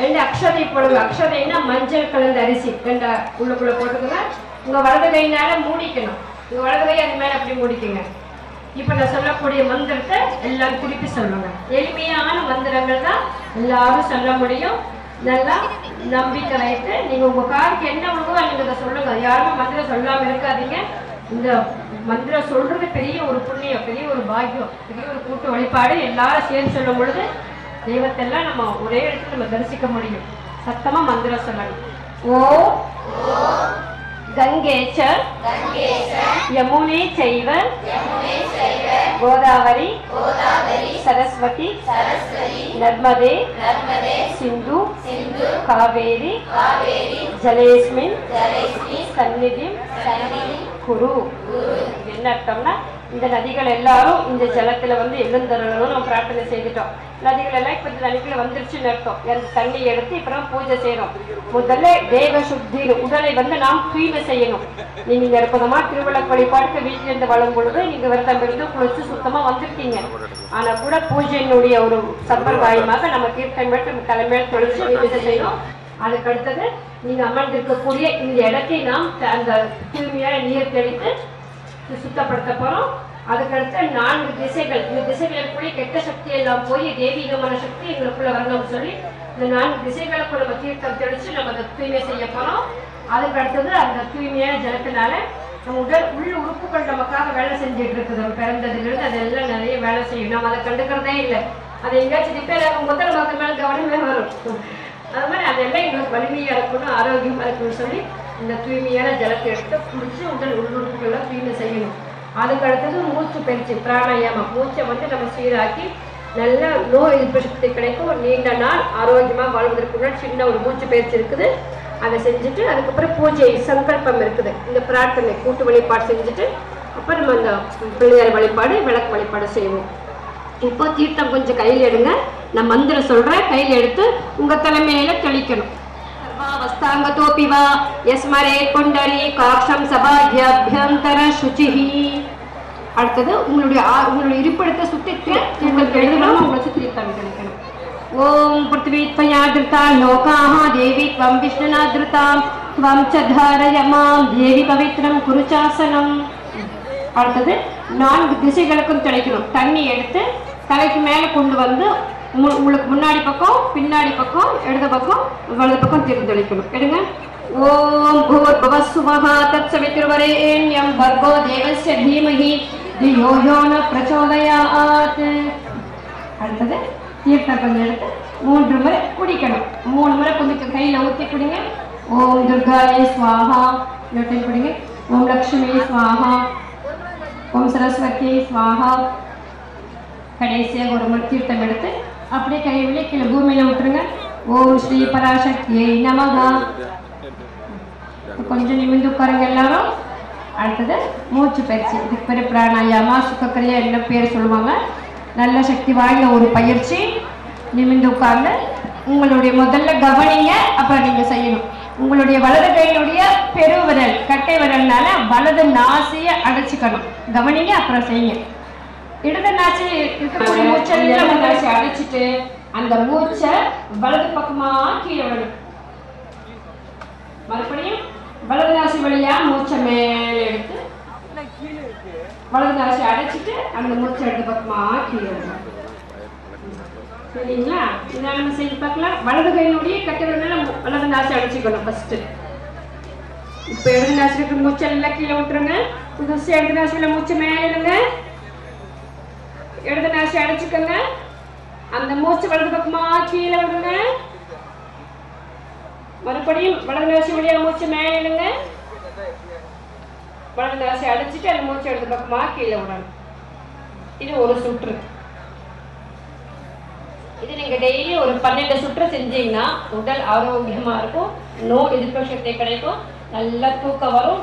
ரெண்டு அக்ஷதை போடுங்க. அக்ஷதைனா மஞ்சள் கலந்த அரிசி. ரெண்டு உள்ளுக்குள்ள போட்டுக்கோங்க. உங்க வலது கையினால மூடிக்கணும். உங்க வலது கை அது மேல அப்படி மூடிக்கோங்க. இப்ப நான் சொல்லக்கூடிய மந்திரத்தை எல்லாரும் திருப்பி சொல்லுங்க. எளிமையான மந்திரங்கள் தான் எல்லாரும் சொல்ல முடியும். நல்லா நம்பிக்கை வைத்து நீங்க உங்க காருக்கு என்ன உணவோ நீங்க அதை சொல்லுங்க. யாருமே மந்திரம் சொல்லாம இருக்காதீங்க. இந்த மந்திரம் சொல்றது பெரிய ஒரு புண்ணியம் பெரிய ஒரு பாக்கியம் பெரிய ஒரு கூட்டு வழிபாடு எல்லாரும் சேர்ந்து சொல்லும் பொழுது தெய்வத்தெல்லாம் நம்ம ஒரே இடத்துல நம்ம தரிசிக்க முடியும். சத்தமா மந்திரம் சொல்லணும். ஓ கங்கே ச யமுனே செய்வ கோதாவரி சரஸ்வதி நர்மதே சிந்து காவேரி ஜலேஸ்மின் சந்நிதிம் குரு. என்ன அர்த்தம்னா இந்த நதிகள் எல்லாரும் இந்த ஜலத்துல வந்து எழுந்தரணும்னு நம்ம பிரார்த்தனை செய்துட்டோம். நதிகள் எல்லாம் இப்போ இந்த நதிக்குள்ள வந்துருச்சுன்னு அர்த்தம். அந்த தண்ணி எடுத்து இப்போ நம்ம பூஜை செய்யணும். முதல்ல தேவ சுத்தி உடலை வந்து நாம் தூய்மை செய்யணும். நீங்க இங்க திருவிழா வழிபாட்டுக்கு வீட்டிலிருந்து இருந்து பொழுது நீங்க விரதம் இருந்து குளிச்சு சுத்தமா வந்திருக்கீங்க. ஆனா கூட பூஜையினுடைய ஒரு சம்பிரதாயமாக நம்ம தீர்த்தம் மட்டும் தலைமையில் தலைமையில தொழிற்சி பூஜை செய்யணும். அதுக்கு அடுத்தது நீங்க அமர்ந்திருக்கக்கூடிய இந்த இடத்தை நாம் அந்த தூய்மையான நீர் தெளித்து சுத்தப்படுத்த போறோம். அதுக்கடுத்து நான்கு திசைகள். இந்த திசைகள் இருக்கக்கூடிய கெட்ட சக்தி எல்லாம் போய் தெய்வீகமான சக்தி எங்களுக்குள்ள வரணும்னு சொல்லி இந்த நான்கு திசைகளுக்கு நம்ம தீர்த்தம் தெளிச்சு நம்ம அதை தூய்மை செய்ய போறோம். அதுக்கு அடுத்தது அந்த தூய்மையான ஜலத்தினால நம்ம உடல் உள் உறுப்புகள் நமக்காக வேலை செஞ்சுட்டு இருக்குது. நம்ம பிறந்ததுலேருந்து அதெல்லாம் நிறைய வேலை செய்யும். நம்ம அதை கண்டுக்கிறதே இல்லை. அது எங்கேயாச்சும் ரிப்பேர் ஆகும்போது நம்ம அது மேலே கவனமே வரும். அது மாதிரி அதெல்லாம் எங்களுக்கு வலிமையாக இருக்கணும் ஆரோக்கியமாக இருக்கணும்னு சொல்லி இந்த தூய்மையான ஜலத்தை எடுத்து குடிச்சு உடல் உள்ளுறுப்புகள்லாம் தூய்மை செய்யணும். அதுக்கு அடுத்தது மூச்சு பயிற்சி பிராணாயாமம் மூச்சை வந்து நம்ம சீராக்கி நல்ல நோய் எதிர்ப்பு சக்தி கிடைக்கும். நீண்ட நாள் ஆரோக்கியமாக வாழ்வதற்கு முன்னாடி சின்ன ஒரு மூச்சு பயிற்சி இருக்குது. அதை செஞ்சுட்டு அதுக்கப்புறம் பூஜை சங்கல்பம் இருக்குது. இந்த பிரார்த்தனை கூட்டு வழிபாடு செஞ்சுட்டு அப்புறம் நம்ம அந்த பிள்ளையார் வழிபாடு விளக்கு வழிபாடு செய்வோம். இப்போ தீர்த்தம் கொஞ்சம் கையில் எடுங்க. நான் மந்திரம் சொல்கிறேன் கையில் எடுத்து உங்கள் தலைமையில் தெளிக்கணும். हस्ताङ्गतोऽपि वा यस्मरेत् पुण्डरीकाक्षं सभाभ्याभ्यन्तர சுச்சிஹி அடுத்தது உங்களுடைய உங்களுடைய இருப்பிடத்தை சுத்தி உங்களுக்கு எழுதணும் உங்களை சுத்தி ஓம் பிருத்திவி त्वया தேவி துவம் देवी त्वं विष्णुना धृतां त्वं பவித்ரம் குருசாசனம் அடுத்தது நான்கு திசைகளுக்கும் துடைக்கணும் தண்ணி எடுத்து தலைக்கு மேலே கொண்டு வந்து உங்களுக்கு முன்னாடி பக்கம் பின்னாடி பக்கம் இடது பக்கம் வலது பக்கம் திரும்பி எடுங்க ஓம் பூர்பவ பவசுமஹா தத் சவித்ருவரேண்யம் பர்கோ தேவஸ்ய தீமஹி. தியோ யோ பிரச்சோதயாத். அடுத்தது தீர்த்தம் கொஞ்சம் எடுத்து மூன்று முறை குடிக்கணும். மூணு முறை கொஞ்சம் கையில் ஊற்றி குடிங்க. ஓம் துர்காயே ஸ்வாஹா இன்னொரு குடிங்க. ஓம் லக்ஷ்மி ஸ்வாஹா ஓம் சரஸ்வதி ஸ்வாஹா கடைசியாக ஒரு முறை தீர்த்தம் எடுத்து அப்படியே கைவிலே கீழே பூமியில விட்டுருங்க. ஓம் ஸ்ரீ பராசக்தியை நமகா கொஞ்சம் நிமிந்து உட்காருங்க எல்லாரும். அடுத்தது மூச்சு பயிற்சி. இதுக்கு பேர் பிராணாயாமா சுக்கக்கிரியா என்ன பேர் சொல்லுவாங்க? நல்ல சக்தி வாய்ந்த ஒரு பயிற்சி. நிமிந்து உட்கார்ந்து உங்களுடைய முதல்ல கவனிங்க அப்புறம் நீங்க செய்யணும். உங்களுடைய வலது கையினுடைய பெருவிரல் கட்டை விரல்னால வலது நாசியை அடைச்சிக்கணும். கவனிங்க அப்புறம் செய்யுங்க. இடது நாசி இருக்கக்கூடிய மூச்செல்லாம் நாசி அடைச்சிட்டு அந்த மூச்சை வலது பக்கமா கீழே விடணும் மறுபடியும் வலது நாசி வழியா மூச்சை மேலே எடுத்து வலது நாசி அடைச்சிட்டு அந்த மூச்சை எடுத்து பக்கமா கீழே விடணும் சரிங்களா? இதை நம்ம செஞ்சு பார்க்கலாம். வலது கையினுடைய கட்டுறதுனால வலது நாசி அடைச்சிக்கணும் ஃபர்ஸ்ட் இப்போ இடது நாசி இருக்கிற மூச்சை எல்லாம் கீழே விட்டுருங்க. புதுசு இடது நாசியில் மூச்சை மேலே எடுங்க இடது நாசி அடைச்சிக்கோங்க. அந்த மூச்சு வலது பக்கமா கீழே விடுங்க. மறுபடியும் வலது நாசி வழியா மூச்சு மேலே இழுங்க. வலது நாசி அடைச்சிட்டு அந்த மூச்சு இடது பக்கமா கீழே விடணும். இது ஒரு சுற்று. இது நீங்க டெய்லி ஒரு பன்னெண்டு சுற்று செஞ்சீங்கன்னா உடல் ஆரோக்கியமா இருக்கும். நோய் எதிர்ப்பு சக்தி கிடைக்கும். நல்லா தூக்கம் வரும்.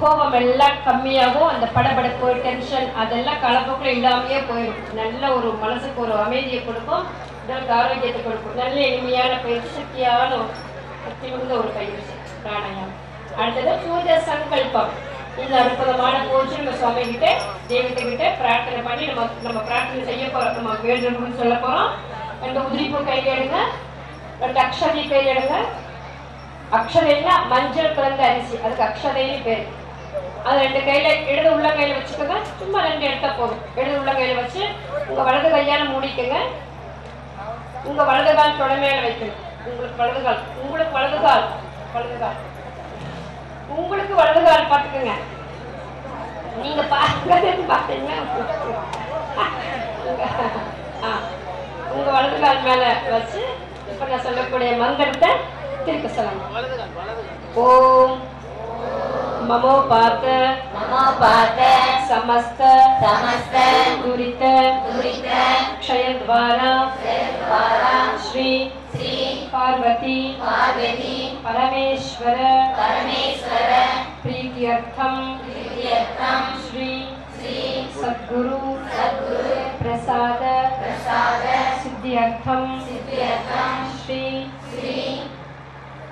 கோபம் எல்லாம் கம்மியாகும். அந்த படபடப்பு டென்ஷன் அதெல்லாம் காலப்போக்கில் இல்லாமையே போயிடும். நல்ல ஒரு மனசுக்கு ஒரு அமைதியை கொடுக்கும். உடலுக்கு ஆரோக்கியத்தை கொடுக்கும். நல்ல எளிமையான பயிற்சி சக்தியான ஒரு சக்தி மிகுந்த ஒரு பயிற்சி பிராணாயம் அடுத்தது பூஜை சங்கல்பம். இந்த அற்புதமான பூஜை நம்ம சுவாமி கிட்ட தெய்வத்தை கிட்ட பிரார்த்தனை பண்ணி நம்ம நம்ம பிரார்த்தனை செய்ய போறோம். நம்ம வேண்டும்னு சொல்ல போறோம். ரெண்டு உதிரிப்பு கையில் எடுங்க. ரெண்டு அக்ஷதி கையில் எடுங்க. அக்ஷதைன்னா மஞ்சள் கலந்த அரிசி. அதுக்கு அக்ஷதைன்னு பேர். அது ரெண்டு கையில இடது உள்ள கையில வச்சுக்கோங்க. சும்மா ரெண்டு எடுத்தா போதும். இடது உள்ள கையில வச்சு உங்க வலது கையால மூடிக்கோங்க. உங்க வலது கால் தொடமையில வைக்கணும். உங்களுக்கு வலது கால் உங்களுக்கு வலது கால் வலது கால். உங்களுக்கு வலது கால் பார்த்துக்கோங்க. நீங்க பாக்குறது பார்த்தீங்கன்னா ஆ, உங்க வலது கால் மேல வச்சு இப்ப நான் சொல்லக்கூடிய மந்திரத்தை திருப்பி சொல்லணும் ஓம் ममो पात नमो पात समस्त समस्त दुरित दुरित क्षय द्वारा द्वारा श्री श्री पार्वती पार्वती परमेश्वर परमेश्वर प्रीत्यर्थम प्रीत्यर्थम श्री श्री सद्गुरु सद्गुरु प्रसाद प्रसाद सिद्ध्यर्थम सिद्ध्यर्थम श्री श्री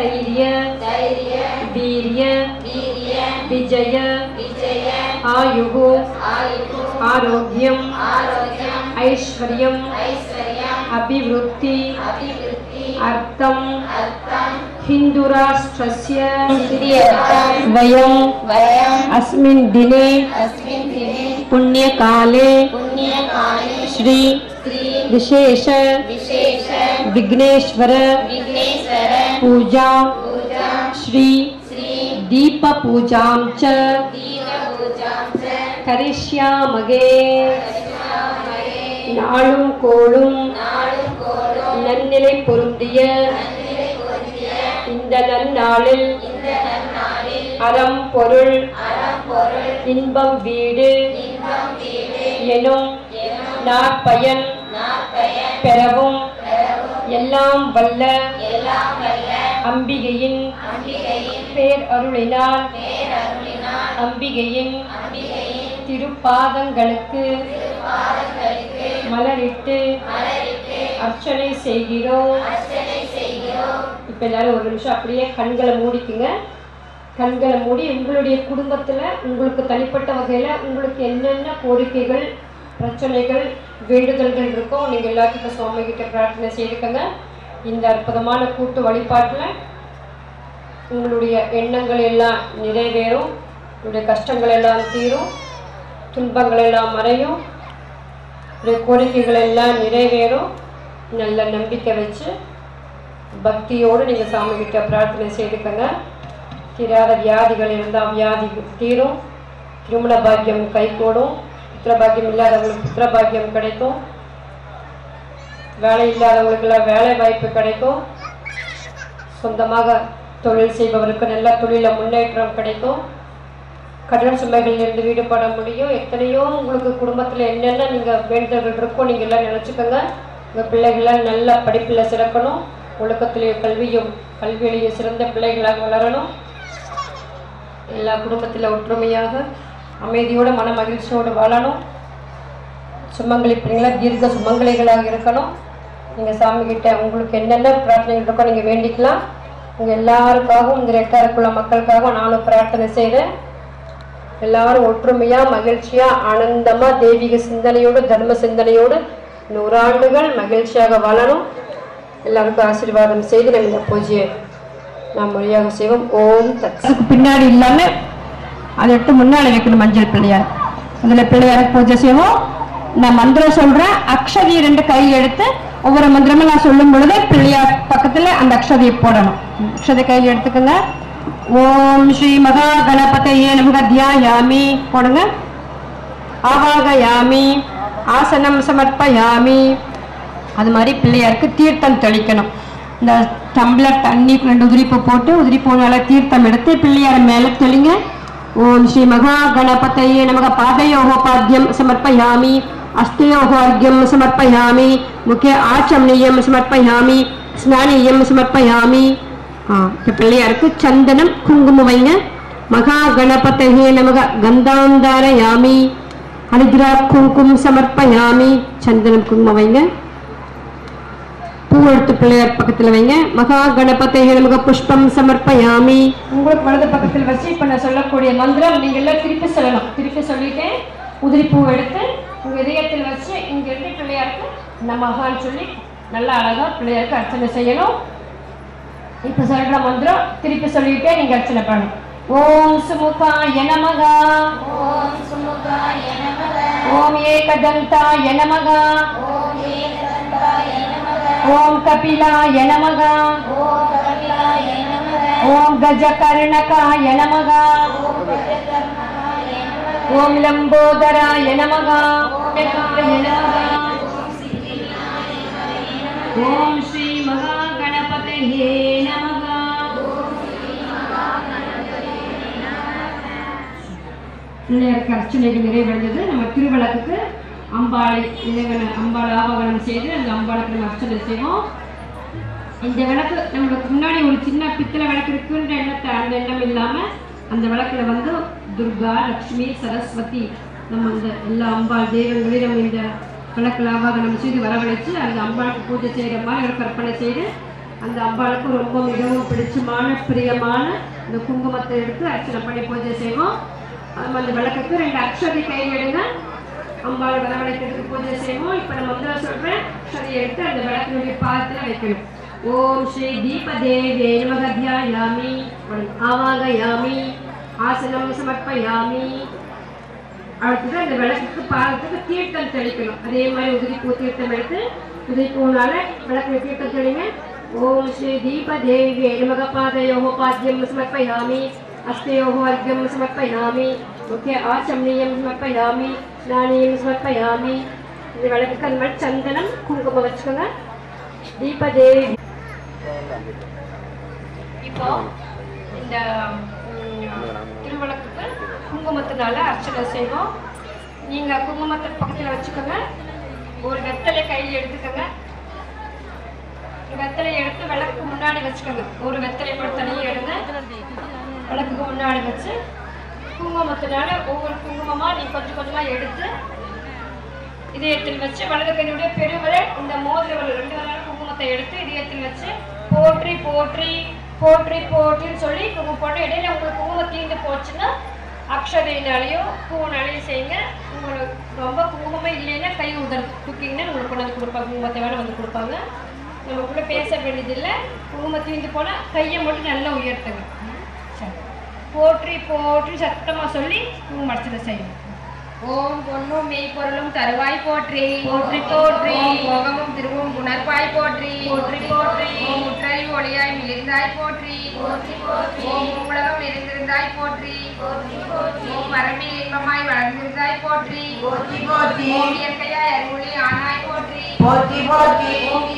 धैर्य वीर्य विजय आयु आरोग्यम ऐश्वर्य अभिवृत्ति अभिवृद्धि अर्थम अर्थम हिन्दुराष्ट्रस्य वयम् अस्मिन् दिने अस्मिन् दिने पुण्यकाले पुण्यकाले श्री विशेष विशेष विघ्नेश्वर विघ्नेश्वर पूजा पूजा श्री श्री दीपपूजां च दीपपूजां च करिष्यामगे करिष्यामहे நாளும் கோளும் நாளும் கோளும் நன்னிலை பொருந்திய நன்னிலை பொருந்திய இந்த நன்னாளில் இந்த நன்னாளில் அறம் பொருள் அறம் பொருள் இன்பம் வீடு இன்பம் வீடு எனும் எனும் நாற்பயன் நாற்பயன் பெறவும் பெறவும் எல்லாம் வல்ல எல்லாம் வல்ல அம்பிகையின் பேர் அருளினால் அம்பிகையின் திருப்பாதங்களுக்கு பாதங்களுக்கு மலரிட்டு அர்ச்சனை செய்கிறோம். இப்போ எல்லாரும் ஒரு நிமிஷம் அப்படியே கண்களை மூடிக்குங்க. கண்களை மூடி உங்களுடைய குடும்பத்தில் உங்களுக்கு தனிப்பட்ட வகையில் உங்களுக்கு என்னென்ன கோரிக்கைகள் பிரச்சனைகள் வேண்டுதல்கள் இருக்கோ நீங்கள் எல்லாத்துக்கும் சுவாமி கிட்ட பிரார்த்தனை செய்துக்கங்க. இந்த அற்புதமான கூட்டு வழிபாட்டில் உங்களுடைய எண்ணங்கள் எல்லாம் நிறைவேறும். உங்களுடைய கஷ்டங்கள் எல்லாம் தீரும். துன்பங்கள் எல்லாம் மறையும். உடைய கோரிக்கைகள் எல்லாம் நிறைவேறும். நல்ல நம்பிக்கை வச்சு பக்தியோடு நீங்கள் சாமி கிட்ட பிரார்த்தனை செய்துக்கங்க. தீராத வியாதிகள் இருந்தால் வியாதி தீரும். திருமண பாக்கியம் கைகூடும். புத்திர பாக்கியம் இல்லாதவங்களுக்கு புத்திர பாக்கியம் கிடைக்கும். வேலை இல்லாதவங்களுக்கெல்லாம் வேலை வாய்ப்பு கிடைக்கும். சொந்தமாக தொழில் செய்பவருக்கு நல்ல தொழிலில் முன்னேற்றம் கிடைக்கும். கடன் சுமைகளிலிருந்து விடுபட முடியும். எத்தனையோ உங்களுக்கு குடும்பத்தில் என்னென்ன நீங்கள் வேண்டுதல்கள் இருக்கோ நீங்கள் எல்லாம் நினச்சிக்கோங்க. உங்கள் பிள்ளைகள்லாம் நல்ல படிப்பில் சிறக்கணும். ஒழுக்கத்திலேயே கல்வியும் கல்வியிலேயே சிறந்த பிள்ளைகளாக வளரணும். எல்லா குடும்பத்தில் ஒற்றுமையாக அமைதியோடு மன மகிழ்ச்சியோடு வாழணும். சுமங்கலி பிள்ளைங்களா தீர்க்க சுமங்கலிகளாக இருக்கணும். நீங்கள் சாமி கிட்ட உங்களுக்கு என்னென்ன பிரார்த்தனைகள் இருக்கோ நீங்கள் வேண்டிக்கலாம். உங்கள் எல்லாருக்காகவும் இந்த ரெட்டாருக்குள்ள மக்களுக்காகவும் நானும் பிரார்த்தனை செய்கிறேன் எல்லாரும் ஒற்றுமையாக மகிழ்ச்சியாக ஆனந்தமாக தெய்வீக சிந்தனையோடு தர்ம சிந்தனையோடு நூறாண்டுகள் மகிழ்ச்சியாக வளரும் எல்லாருக்கும் ஆசீர்வாதம் செய்து நம்ம இந்த பூஜையை நாம் முறையாக செய்வோம். ஓம் தத். பின்னாடி இல்லாமல் அதை எடுத்து முன்னாடி வைக்கணும் மஞ்சள் பிள்ளையார். அதில் பிள்ளையாருக்கு பூஜை செய்வோம். நான் மந்திரம் சொல்கிறேன் அக்ஷதி ரெண்டு கை எடுத்து ஒவ்வொரு மந்திரமும் நான் சொல்லும் பொழுது பிள்ளையார் பக்கத்தில் அந்த அக்ஷதையை போடணும். அக்ஷதை கையில் எடுத்துக்கோங்க. ஓம் ஸ்ரீ மகா கணபதையே நமக தியாயாமி. போடுங்க. ஆவாகயாமி. ஆசனம் சமர்ப்பயாமி. அது மாதிரி பிள்ளையாருக்கு தீர்த்தம் தெளிக்கணும். இந்த டம்ளர் தண்ணி ரெண்டு உதிரிப்பு போட்டு உதிரி மேலே தீர்த்தம் எடுத்து பிள்ளையார் மேலே தெளிங்க. ஓம் ஸ்ரீ மகா கணபதையே நமக பாதயோகோபாத்தியம் சமர்ப்பயாமி. अस्त्योः अर्घ्यं समर्पयामि मुखे आचमनीयं समर्पयामि ஸ்நானியம் சமர்ப்பயாமி ஆ, இப்ப பிள்ளையாருக்கு சந்தனம் குங்குமம் வைங்க மகா கணபதே நமக கந்தாந்தாரயாமி ஹரித்ரா குங்குமம் சமர்ப்பயாமி சந்தனம் குங்குமம் வைங்க பூ எடுத்து பிள்ளையார் பக்கத்துல வைங்க மகா கணபதே நமக புஷ்பம் சமர்ப்பயாமி உங்களுக்கு வலது பக்கத்தில் வச்சு இப்ப நான் சொல்லக்கூடிய மந்திரம் நீங்க எல்லாம் திருப்பி சொல்லணும் திருப்பி சொல்லிட்டு உதிரி பூ எடுத்து உங்க இதயத்தில் வச்சு இங்க இருந்து பிள்ளையாருக்கு நமகான்னு சொல்லி நல்லா அழகா பிள்ளையாருக்கு அர்ச்சனை செய்யணும். இப்ப சொல்ற மந்திரம் திருப்பி சொல்லிட்டே நீங்க அர்ச்சனை பண்ணணும். ஓம் சுமுகாய நமகா. ஓம் சுமுகாய நமக. ஓம் ஏகதந்தாய நமகா. ஓம் ஏகதந்தாய நமக. ஓம் கபிலாய நமகா. ஓம் கபிலாய நமக. ஓம் கஜகர்ணகாய நமகா. ஓம் கஜகர்ணகாய நமக ஓம் லம்போதராய நமகா. ஓம் ஸ்ரீ மகா கணபதே நமகா. பிள்ளையாருக்கு அர்ச்சனைகள் நிறைவடைந்தது. நம்ம திருவிளக்குக்கு அம்பாளை இறைவனை அம்பாள் ஆபவனம் செய்து அந்த அம்பாளுக்கு நம்ம அர்ச்சனை செய்வோம். இந்த விளக்கு நம்மளுக்கு முன்னாடி ஒரு சின்ன பித்தளை விளக்கு இருக்குன்ற எண்ணத்தை அந்த எண்ணம் இல்லாம அந்த விளக்குல வந்து துர்கா லக்ஷ்மி சரஸ்வதி நம்ம அந்த எல்லா அம்பாள் தெய்வங்களையும் நம்ம இந்த விளக்குல நம்ம செய்து வரவழைச்சு அந்த அம்பாளுக்கு பூஜை செய்கிற மாதிரி கற்பனை செய்து அந்த அம்பாளுக்கு ரொம்ப மிகவும் பிடிச்சமான பிரியமான இந்த குங்குமத்தை எடுத்து அர்ச்சனை பண்ணி பூஜை செய்வோம். நம்ம அந்த விளக்குக்கு ரெண்டு அக்ஷதை கையில் எடுங்க அம்பாள் வரவழைக்கிறதுக்கு பூஜை செய்வோம். இப்போ நம்ம மந்திரம் சொல்கிறேன் அக்ஷதை எடுத்து அந்த விளக்கினுடைய பாதத்தில் வைக்கணும். ஓம் ஸ்ரீ தீபதேவே நமகத்யாயாமி ஆவாகயாமி. ஆசனம் சமர்ப்பயாமி. அடுத்தது அந்த விளக்குக்கு பாதத்துக்கு தீர்த்தம் தெளிக்கணும். அதே மாதிரி உதிரி பூ தீர்த்தம் எடுத்து உதிரி பூனால விளக்கு தீர்த்தம் தெளிங்க. ஓம் ஸ்ரீ தீபதேவே நமக பாதையோ பாத்தியம் சமர்ப்பயாமி. அஸ்தயோக அர்க்கம் சமர்ப்பயாமி. முக்கிய ஆச்சமனியம் சமர்ப்பயாமி. ஸ்நானியம் சமர்ப்பயாமி. இந்த விளக்குக்கு அந்த மாதிரி சந்தனம் குங்குமம் வச்சுக்கோங்க. தீபதேவி. இப்போ இந்த திருவிளக்குக்கு குங்குமத்தினால அர்ச்சனை செய்வோம். நீங்க குங்குமத்தை பக்கத்துல வச்சுக்கோங்க. ஒரு வெத்தலை கையில் எடுத்துக்கோங்க. வெத்தலை எடுத்து விளக்குக்கு முன்னாடி வச்சுக்கோங்க. ஒரு வெத்தலை மட்டும் தனியாக எடுங்க. விளக்குக்கு முன்னாடி வச்சு குங்குமத்தினால ஒவ்வொரு குங்குமமா நீ கொஞ்சம் கொஞ்சமா எடுத்து இதயத்தில் வச்சு வலது கையினுடைய பெருவரை இந்த மோதிர ரெண்டு விரலும் முகத்தை எடுத்து இதயத்தில் வச்சு போற்றி போற்றி போற்றி போற்றின்னு சொல்லி குங்குமம் போட்டு இடையில உங்களுக்கு குங்குமம் தீர்ந்து போச்சுன்னா அக்ஷதையினாலையும் பூனாலையும் செய்யுங்க. உங்களுக்கு ரொம்ப குங்குமமே இல்லைன்னா கை உதர் தூக்கிங்கன்னா உங்களுக்கு கொண்டு வந்து கொடுப்பாங்க. குங்குமத்தை வேணால் வந்து கொடுப்பாங்க. நமக்குள்ள பேச வேண்டியதில்லை. குங்குமம் தீர்ந்து போனால் கையை மட்டும் நல்லா உயர்த்துங்க. போற்றி போற்றி சத்தமாக சொல்லி குங்குமம் செய்யணும் ஓம் பொன்னும் மெய்ப்பொருளும் தருவாய் போற்றி. போற்றி, போற்றி. ஓம் போகமும் திருவும் உணர்வாய் போற்றி. போற்றி, போற்றி. ஓம் முற்றறிவு ஒளியாய் மிளிர்ந்தாய் போற்றி. போற்றி போற்றி. உலகம் நிறைந்திருந்தாய் போற்றி. போற்றி போற்றி. ஓம் வரம்பில் இன்பமாய் வளர்ந்திருந்தாய் போற்றி. போற்றி போற்றி. இயற்கையாய் அருளி ஆனாய் போற்றி. போற்றி போற்றி. ஓம்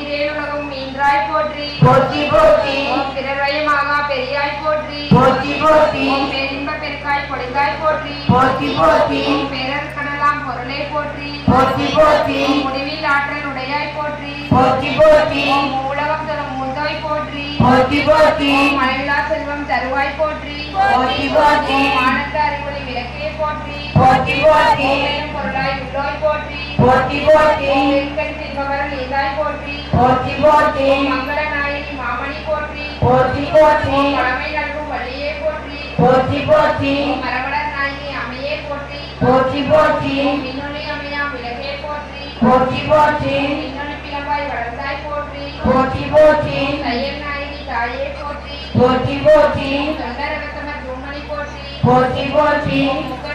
மீன்றாய் போற்றி. போற்றி போற்றி. ஓம் பிறர்வயமாக பெரியாய் போற்றி. போற்றி போற்றி. ஓம் பேரின்ப பெருக்காய் பொழிந்தாய் போற்றி. போற்றி போற்றி. பேரர் கடலாம் பொருளே போற்றி. போற்றி போற்றி. முடிவில் ஆற்றல் உடையாய் போற்றி. போற்றி போற்றி. உலகம் தரும் மூந்தாய் போற்றி. போற்றி போற்றி. ஓம் மழையில்லா செல்வம் தருவாய் போற்றி. போற்றி போற்றி. ஆனந்த அறிவுரை விளக்கே போற்றி. போற்றி போற்றி. பொருளாய் உள்ளோய் போற்றி. போற்றி போற்றி. போற்றி போற்றி போற்றி ஓம் மங்கள நாயகி மாமணி போற்றி போற்றி போற்றி ஓம் பழமை நல்கும் வழியே போற்றி போற்றி போற்றி ஓம் மரவளர் நாயகி அமையே போற்றி போற்றி போற்றி ஓம் மின்னொளி அமையா விளக்கே போற்றி போற்றி போற்றி ஓம் மின்னொளி பிளவாய் வளர்ந்தாய் போற்றி போற்றி போற்றி ஓம் தையல் நாயகி தாயே போற்றி போற்றி போற்றி தொண்டரகத்தமர் தும்மணி போற்றி போற்றி போற்றி ஓம் முக